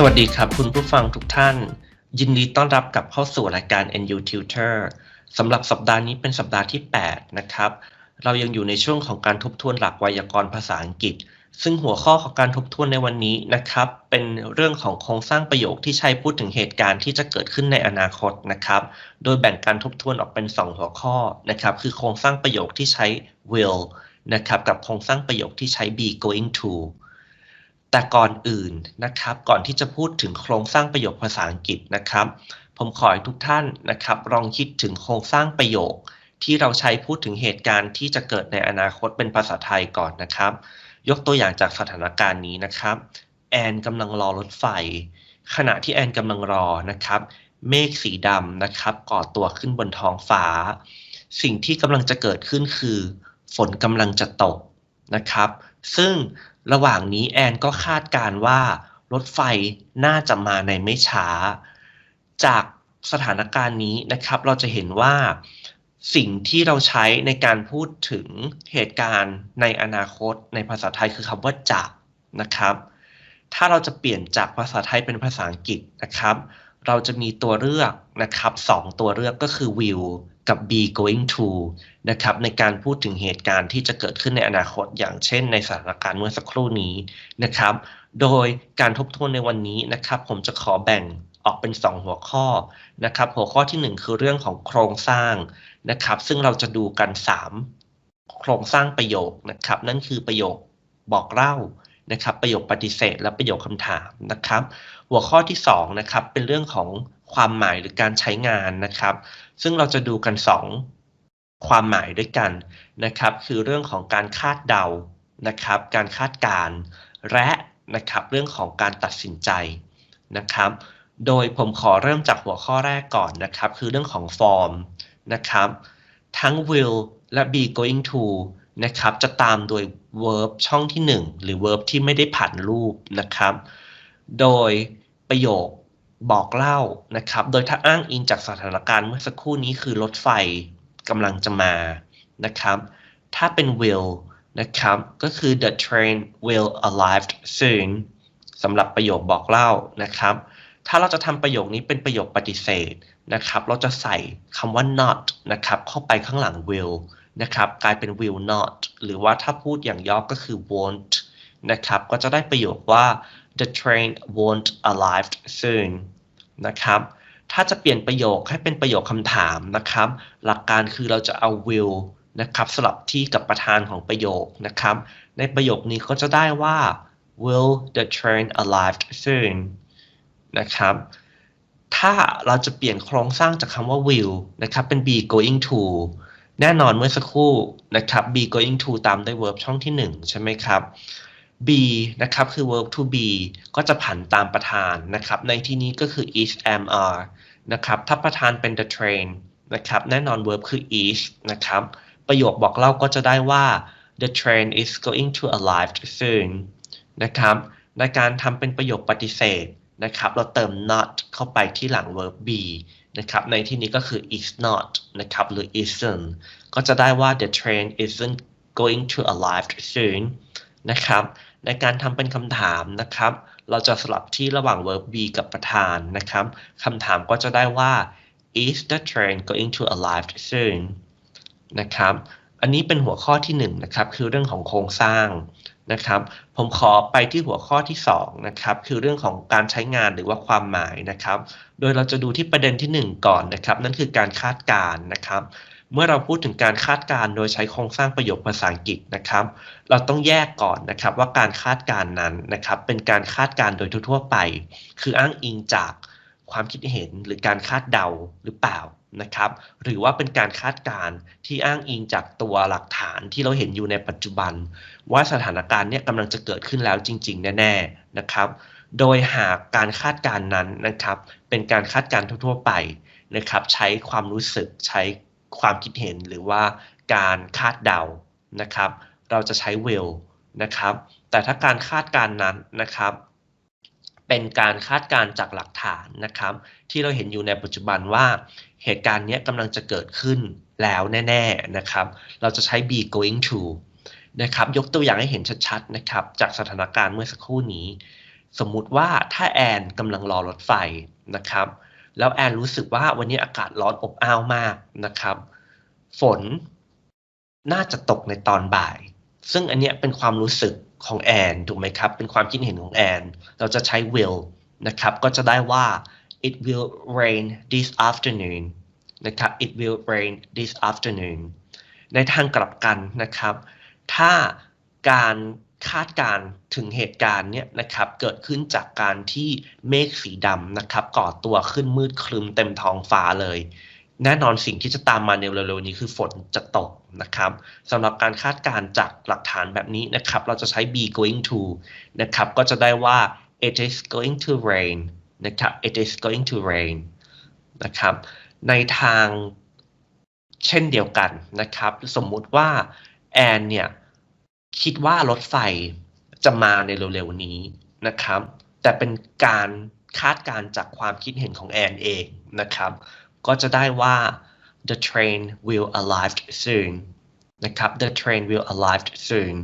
สวัสดีครับคุณผู้ฟังทุกท่าน ยินดีต้อนรับกลับเข้าสู่รายการ NU Tutor สำหรับสัปดาห์นี้เป็นสัปดาห์ที่ 8 นะครับ เรายังอยู่ในช่วงของการทบทวนหลักไวยากรณ์ภาษาอังกฤษ ซึ่งหัวข้อของการทบทวนในวันนี้นะครับ เป็นเรื่องของโครงสร้างประโยคที่ใช้พูดถึงเหตุการณ์ที่จะเกิดขึ้นในอนาคตนะครับ โดยแบ่งการทบทวนออกเป็น 2 หัวข้อนะครับ คือโครงสร้างประโยคที่ใช้ will นะครับ กับโครงสร้างประโยคที่ใช้ be going to แต่ก่อนอื่นนะครับ ก่อนที่จะพูดถึงโครงสร้างประโยคภาษาอังกฤษนะครับ ผมขอให้ทุกท่านนะครับ ลองคิดถึงโครงสร้างประโยค ที่เราใช้พูดถึงเหตุการณ์ที่จะเกิดในอนาคตเป็นภาษาไทยก่อนนะครับ ยกตัวอย่างจากสถานการณ์นี้นะครับ แอนกำลังรอรถไฟ ขณะที่แอนกำลังรอนะครับ เมฆสีดำนะครับ ก่อตัวขึ้นบนท้องฟ้า สิ่งที่กำลังจะเกิดขึ้นคือ ฝนกำลังจะตกนะครับ ซึ่ง ระหว่างนี้แอนก็คาดการว่ารถไฟน่าจะมาในไม่ช้า จากสถานการณ์นี้นะครับเราจะเห็นว่าสิ่งที่เราใช้ในการพูดถึงเหตุการณ์ในอนาคตในภาษาไทยคือคำว่าจะนะครับ ถ้าเราจะเปลี่ยนจากภาษาไทยเป็นภาษาอังกฤษนะครับ เราจะมีตัวเลือกนะครับสองตัวเลือกก็คือ will กับ be going to นะครับในการพูดถึงเหตุการณ์ที่จะเกิดขึ้นในอนาคต อย่างเช่นในสถานการณ์เมื่อสักครู่นี้นะครับ โดยการทบทวนในวันนี้นะครับ ผมจะขอแบ่งออกเป็น 2 หัวข้อนะครับ หัวข้อที่ 1 คือเรื่องของโครงสร้างนะครับ ซึ่งเราจะดูกัน 3 โครงสร้างประโยคนะครับ นั่นคือประโยคบอกเล่านะครับ ประโยคปฏิเสธ และประโยคคำถามนะครับ หัวข้อที่2นะครับเป็นเรื่องของความหมายหรือการใช้งานนะครับ ซึ่งเราจะดูกัน 2 ความหมายด้วยกันนะครับ คือเรื่องของการคาดเดานะครับ การคาดการณ์และนะครับเรื่องของการตัดสินใจนะครับ โดยผมขอเริ่มจากหัวข้อแรกก่อนนะครับ คือเรื่องของฟอร์มนะครับ ทั้ง will และ be going to นะครับ จะตามโดย verb ช่องที่ 1 หรือ verb ที่ไม่ได้ผ่านรูปนะครับ โดยประโยค บอกเล่านะครับ โดยถ้าอ้างอิงจากสถานการณ์เมื่อสักครู่นี้คือรถไฟกำลังจะมานะครับ ถ้าเป็น will นะครับ ก็คือ the train will arrive soon สำหรับประโยคบอกเล่านะครับ ถ้าเราจะทำประโยคนี้เป็นประโยคปฏิเสธนะครับ เราจะใส่คำว่า not นะครับเข้าไปข้างหลัง will นะครับกลายเป็น will not หรือว่าถ้าพูดอย่างย่อก็คือ won't นะครับ ก็จะได้ประโยคว่า the train won't arrive soon นะครับ ถ้าจะเปลี่ยนประโยคให้เป็นประโยคคำถามนะครับ หลักการคือเราจะเอา will นะครับสลับที่กับประธานของประโยคนะครับ ในประโยคนี้ก็จะได้ว่า will the train arrive soon นะครับ ถ้าเราจะเปลี่ยนโครงสร้างจากคำว่า will นะครับ เป็น be going to แน่นอนเมื่อสักครู่นะครับ be going to ตามด้วย verb ช่องที่ 1 ใช่ไหมครับ B นะครับคือ verb to be ก็จะผันตามประธานนะครับในที่นี้ก็คือ is am are นะครับถ้าประธานเป็น the train นะครับแน่นอน verb คือ is นะครับประโยคบอกเล่าก็จะได้ว่า the train is going to arrive soon นะครับในการทำเป็นประโยคปฏิเสธนะครับเราเติม not เข้าไปที่หลัง verb be นะครับในที่นี้ก็คือ is not นะครับหรือ isn't ก็จะได้ว่า the train isn't going to arrive soon นะครับ ในการทำเป็นคำถามนะครับ เราจะสลับที่ระหว่าง verb be กับประธานนะครับคำถามก็จะได้ว่า is the train going to arrive soon นะครับ อันนี้เป็นหัวข้อที่1นนะครับ คือเรื่องของโครงสร้างนะครับ ผมขอไปที่หัวข้อที่2นะครับ คือเรื่องของการใช้งานหรือว่าความหมายนะครับ โดยเราจะดูที่ประเด็นที่ 1 ก่อนนะครับ นั่นคือการคาดการณ์นะครับ เมื่อเราพูดถึงการคาดการณ์โดยใช้โครงสร้างประโยคภาษาอังกฤษนะครับ เราต้องแยกก่อนนะครับว่าการคาดการณ์นั้นนะครับ เป็นการคาดการณ์โดยทั่วไป คืออ้างอิงจากความคิดเห็นหรือการคาดเดาหรือเปล่านะครับ หรือว่าเป็นการคาดการณ์ที่อ้างอิงจากตัวหลักฐานที่เราเห็นอยู่ในปัจจุบัน ว่าสถานการณ์เนี้ยกำลังจะเกิดขึ้นแล้วจริง ๆ แน่ๆนะครับ โดยหากการคาดการณ์นั้นนะครับ เป็นการคาดการณ์ทั่ว ๆ ไปนะครับ ใช้ความรู้สึกใช้ ความคิดเห็นหรือว่าการคาดเดานะครับ เราจะใช้ will นะครับ แต่ถ้าการคาดการนั้นนะครับ เป็นการคาดการจากหลักฐานนะครับ ที่เราเห็นอยู่ในปัจจุบันว่าเหตุการณ์นี้กำลังจะเกิดขึ้นแล้วแน่ ๆนะครับ เราจะใช้ be going to นะครับ ยกตัวอย่างให้เห็นชัดๆนะครับ จากสถานการณ์เมื่อสักครู่นี้ สมมุติว่าถ้าแอนกำลังรอรถไฟนะครับ แล้วแอนรู้สึกว่าวันนี้อากาศร้อนอบอ้าวมากนะครับ ฝนน่าจะตกในตอนบ่าย ซึ่งอันเนี้ยเป็นความรู้สึกของแอนถูกไหมครับ เป็นความคิดเห็นของแอน เราจะใช้ will นะครับ ก็จะได้ว่า it will rain this afternoon นะครับ it will rain this afternoon ในทางกลับกันนะครับ ถ้าการ คาดการ์ถึงเหตุการณ์เนี่ยนะครับเกิดขึ้นจากการที่เมฆสีดำนะครับก่อตัวขึ้นมืดครึมเต็มท้องฟ้าเลย แน่นอนสิ่งที่จะตามมาในเร็วๆนี้คือฝนจะตกนะครับสำหรับการคาดการจากหลักฐานแบบนี้นะครับเราจะใช้ be going to นะครับก็จะได้ว่า it is going to rain นะครับ it is going to rain นะครับในทางเช่นเดียวกันนะครับ สมมุติว่าแอนเนี่ย คิดว่ารถไฟจะมาในเร็วๆนี้นะครับ แต่เป็นการคาดการจากความคิดเห็นของแอนเองนะครับ ก็จะได้ว่า the train will arrive soon นะครับ the train will arrive soon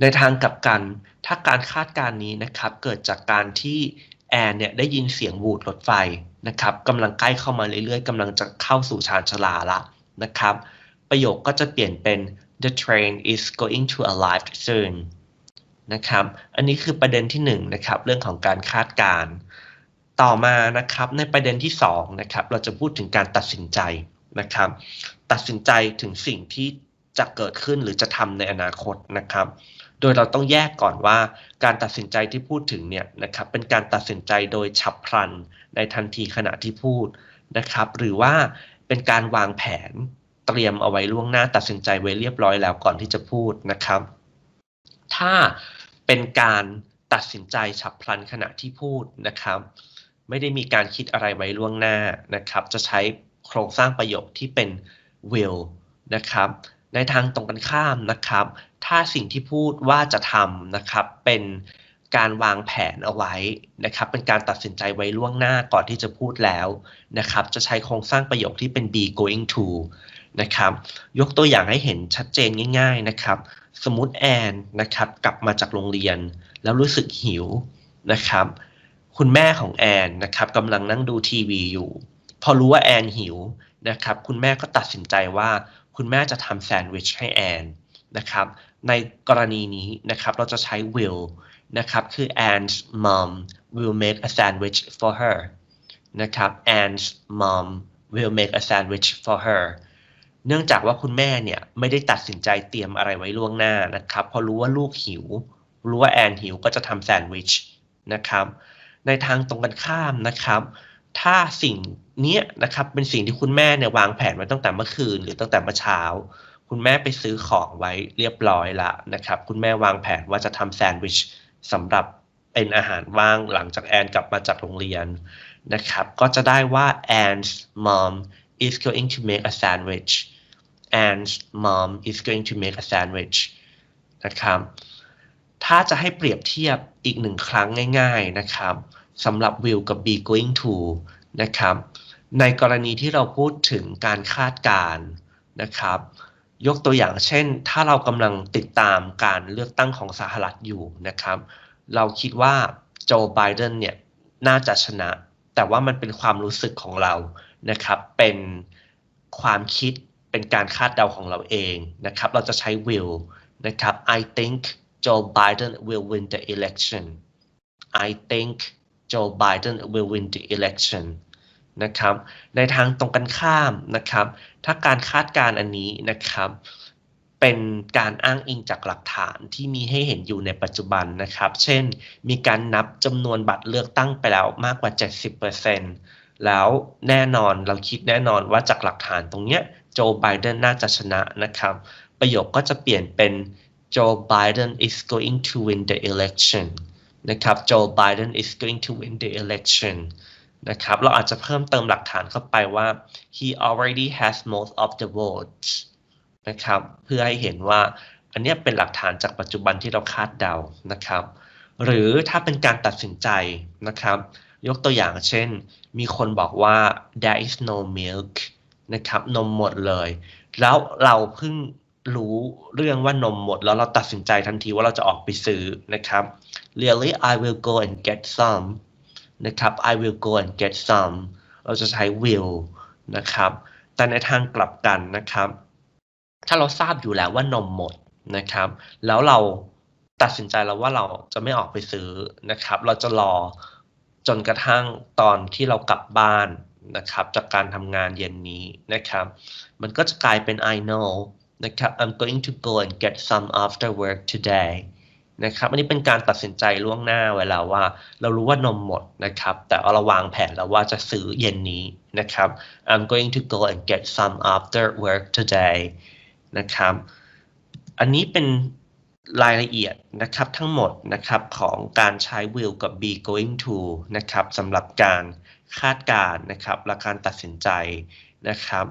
ในทางกลับกัน ถ้าการคาดการนี้นะครับ เกิดจากการที่แอนเนี่ยได้ยินเสียงวูดรถไฟนะครับกำลังใกล้เข้ามาเรื่อยๆกำลังจะเข้าสู่ชานชาลาละนะครับ ประโยคก็จะเปลี่ยนเป็น the train is going to arrive soon นะครับ อันนี้คือประเด็นที่1นนะครับ เรื่องของการคาดการณ์ต่อมานะครับในประเด็นที่2นะครับเราจะพูดถึงการตัดสินใจนะครับ ตัดสินใจถึงสิ่งที่จะเกิดขึ้นหรือจะทำในอนาคตนะครับ โดยเราต้องแยกก่อนว่าการตัดสินใจที่พูดถึงเนี่ยนะครับ เป็นการตัดสินใจโดยฉับพลันในทันทีขณะที่พูดนะครับ หรือว่าเป็นการวางแผน เตรียมเอาไว้ล่วงหน้าตัดสินใจไว้เรียบร้อยแล้วก่อนที่จะพูดนะครับ ถ้าเป็นการตัดสินใจฉับพลันขณะที่พูดนะครับ ไม่ได้มีการคิดอะไรไว้ล่วงหน้านะครับ จะใช้โครงสร้างประโยคที่เป็น will นะครับ ในทางตรงกันข้ามนะครับ ถ้าสิ่งที่พูดว่าจะทำนะครับ เป็นการวางแผนเอาไว้นะครับ เป็นการตัดสินใจไว้ล่วงหน้าก่อนที่จะพูดแล้วนะครับ จะใช้โครงสร้างประโยคที่เป็น be going to นะครับ ยกตัวอย่างให้เห็นชัดเจนง่าย ๆนะครับ สมมติแอนนะครับ กลับมาจากโรงเรียน แล้วรู้สึกหิวนะครับ คุณแม่ของแอนนะครับกำลังนั่งดูทีวีอยู่ พอรู้ว่าแอนหิวนะครับ คุณแม่ก็ตัดสินใจว่า คุณแม่จะทำแซนด์วิชให้แอนนะครับ ในกรณีนี้นะครับเราจะใช้ will นะครับคือ Anne's mom will make a sandwich for her นะครับ Anne's mom will make a sandwich for her เนื่องจากว่าคุณแม่เนี่ยไม่ได้ตัดสินใจเตรียมอะไรไว้ล่วงหน้านะครับพอรู้ว่าลูกหิว รู้ว่าแอนหิวก็จะทำแซนด์วิชนะครับ ในทางตรงกันข้ามนะครับ ถ้าสิ่งนี้นะครับเป็นสิ่งที่คุณแม่เนี่ยวางแผนไว้ตั้งแต่เมื่อคืนหรือตั้งแต่เมื่อเช้า คุณแม่ไปซื้อของไว้เรียบร้อยละนะครับ คุณแม่วางแผนว่าจะทำแซนด์วิชสำหรับเป็นอาหารว่างหลังจากแอนกลับมาจากโรงเรียนนะครับ ก็จะได้ว่า Anne's mom is going to make a sandwich Anne's mom is going to make a sandwich นะครับ ถ้าจะให้เปรียบเทียบอีกหนึ่งครั้งง่ายๆนะครับสำหรับ will กับ be going to นะครับ ในกรณีที่เราพูดถึงการคาดการณ์นะครับ ยกตัวอย่างเช่น ถ้าเรากำลังติดตามการเลือกตั้งของสหรัฐอยู่นะครับ เราคิดว่าโจไบเดนเนี่ยน่าจะชนะ แต่ว่ามันเป็นความรู้สึกของเรานะครับ เป็นความคิด เป็นการคาดเดาของเราเองนะครับ เราจะใช้ will นะครับ I think Joe Biden will win the election I think Joe Biden will win the election นะครับ ในทางตรงกันข้ามนะครับ ถ้าการคาดการณ์อันนี้นะครับ เป็นการอ้างอิงจากหลักฐานที่มีให้เห็นอยู่ในปัจจุบันนะครับ เช่น มีการนับจำนวนบัตรเลือกตั้งไปแล้วมากกว่า 70%แล้วแน่นอนเราคิดแน่นอนว่าจากหลักฐานตรงเนี้ย โจไบเดนน่าจะชนะนะครับ ประโยคก็จะเปลี่ยนเป็น Joe Biden is going to win the election นะครับ Joe Biden is going to win the election นะครับ เราอาจจะเพิ่มเติมหลักฐานเข้าไปว่า he already has most of the votes นะครับ เพื่อให้เห็นว่าอันนี้เป็นหลักฐานจากปัจจุบันที่เราคาดเดานะครับ หรือถ้าเป็นการตัดสินใจนะครับ ยกตัวอย่างเช่น มีคนบอกว่า there is no milk นะครับนมหมดเลย แล้วเราเพิ่งรู้เรื่องว่านมหมด แล้วเราตัดสินใจทันทีว่าเราจะออกไปซื้อนะครับ really I will go and get some นะครับ I will go and get some เราจะใช้ will นะครับ แต่ในทางกลับกันนะครับ ถ้าเราทราบอยู่แล้วว่านมหมดนะครับ แล้วเราตัดสินใจแล้วว่าเราจะไม่ออกไปซื้อนะครับ เราจะรอจนกระทั่งตอนที่เรากลับบ้าน นะครับจากการทำงานเย็นนี้นะครับ มันก็จะกลายเป็น I know นะครับ I'm going to go and get some after work today นะครับอันนี้เป็นการตัดสินใจล่วงหน้าไว้แล้วว่า เรารู้ว่านมหมดนะครับ แต่เราวางแผนแล้วว่าจะซื้อเย็นนี้นะครับ I'm going to go and get some after work today นะครับ อันนี้เป็นรายละเอียดนะครับทั้งหมดนะครับของการใช้ will กับ be going to นะครับสำหรับการ คาดการนะครับและการตัดสินใจนะครับ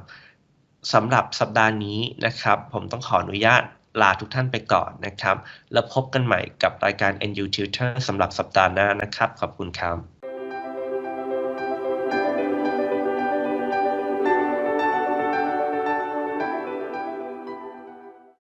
สำหรับสัปดาห์นี้นะครับ ผมต้องขออนุญาตลาทุกท่านไปก่อนนะครับ แล้วพบกันใหม่กับรายการ NU Tutor สำหรับสัปดาห์หน้านะครับ ขอบคุณครับ